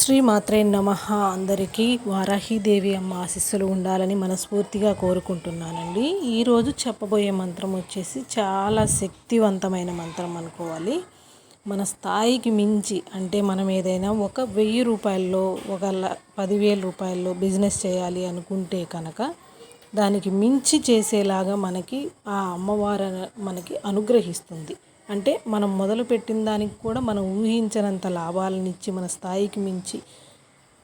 శ్రీ మాత్రే నమ. అందరికీ వారాహిదేవి అమ్మ ఆశీస్సులు ఉండాలని మనస్ఫూర్తిగా కోరుకుంటున్నానండి. ఈరోజు చెప్పబోయే మంత్రం వచ్చేసి చాలా శక్తివంతమైన మంత్రం అనుకోవాలి. మన స్థాయికి మించి అంటే మనం ఏదైనా ఒక వెయ్యి రూపాయల్లో ఒక పదివేల రూపాయల్లో బిజినెస్ చేయాలి అనుకుంటే కనుక దానికి మించి చేసేలాగా మనకి ఆ అమ్మవారు మనకి అనుగ్రహిస్తుంది. అంటే మనం మొదలుపెట్టిన దానికి కూడా మనం ఊహించినంత లాభాలను ఇచ్చి మన స్థాయికి మించి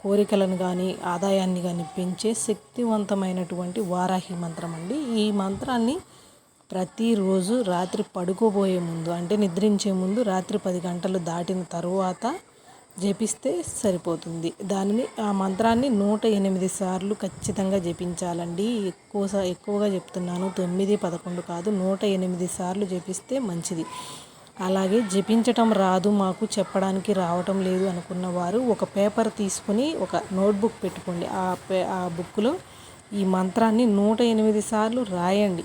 కోరికలను కానీ ఆదాయాన్ని కానీ పెంచే శక్తివంతమైనటువంటి వారాహి మంత్రం అండి. ఈ మంత్రాన్ని ప్రతిరోజు రాత్రి పడుకోబోయే ముందు అంటే నిద్రించే ముందు రాత్రి పది గంటలు దాటిన తరువాత జపిస్తే సరిపోతుంది. దానిని ఆ మంత్రాన్ని నూట ఎనిమిది సార్లు ఖచ్చితంగా జపించాలండి. ఎక్కువ ఎక్కువగా చెప్తున్నాను. తొమ్మిది పదకొండు కాదు నూట ఎనిమిది సార్లు జపిస్తే మంచిది. అలాగే జపించటం రాదు మాకు చెప్పడానికి రావటం లేదు అనుకున్న వారు ఒక పేపర్ తీసుకుని ఒక నోట్బుక్ పెట్టుకోండి. ఆ పే ఆ బుక్లో ఈ మంత్రాన్ని నూట ఎనిమిది సార్లు రాయండి.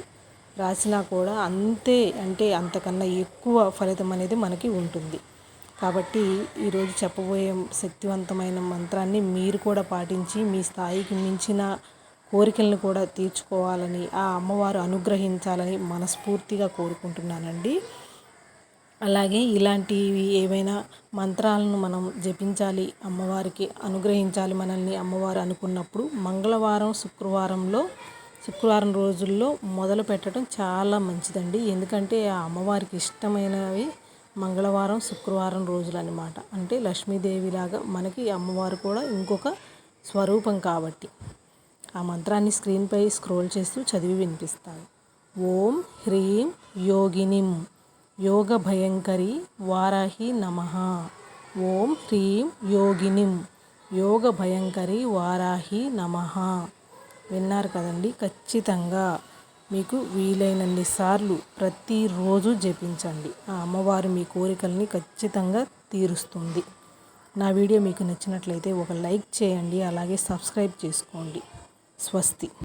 రాసినా కూడా అంతే అంటే అంతకన్నా ఎక్కువ ఫలితం అనేది మనకి ఉంటుంది. కాబట్టి ఈరోజు చెప్పబోయే శక్తివంతమైన మంత్రాన్ని మీరు కూడా పాటించి మీ స్థాయికి మించిన కోరికలను కూడా తీర్చుకోవాలని ఆ అమ్మవారు అనుగ్రహించాలని మనస్ఫూర్తిగా కోరుకుంటున్నానండి. అలాగే ఇలాంటివి ఏవైనా మంత్రాలను మనం జపించాలి అమ్మవారికి అనుగ్రహించాలి మనల్ని అమ్మవారు అనుకున్నప్పుడు మంగళవారం శుక్రవారంలో శుక్రవారం రోజుల్లో మొదలు పెట్టడం చాలా మంచిదండి. ఎందుకంటే ఆ అమ్మవారికి ఇష్టమైనవి మంగళవారం శుక్రవారం రోజులు అనమాట అంటే లక్ష్మీదేవిలాగా మనకి అమ్మవారు కూడా ఇంకొక స్వరూపం కాబట్టి. ఆ మంత్రాన్ని స్క్రీన్పై స్క్రోల్ చేస్తూ చదివి వినిపిస్తాను. ఓం హ్రీం యోగినిం యోగ భయంకరి వారాహి నమ. ఓం హ్రీం యోగినిం యోగ భయంకరి వారాహి నమ. విన్నారు కదండి? ఖచ్చితంగా. మీకు వీలైనన్ని సార్లు ప్రతిరోజు జపించండి. ఆ అమ్మవారు మీ కోరికల్ని ఖచ్చితంగా తీరుస్తుంది. నా వీడియో మీకు నచ్చినట్లయితే ఒక లైక్ చేయండి అలాగే సబ్స్క్రైబ్ చేసుకోండి. స్వస్తి.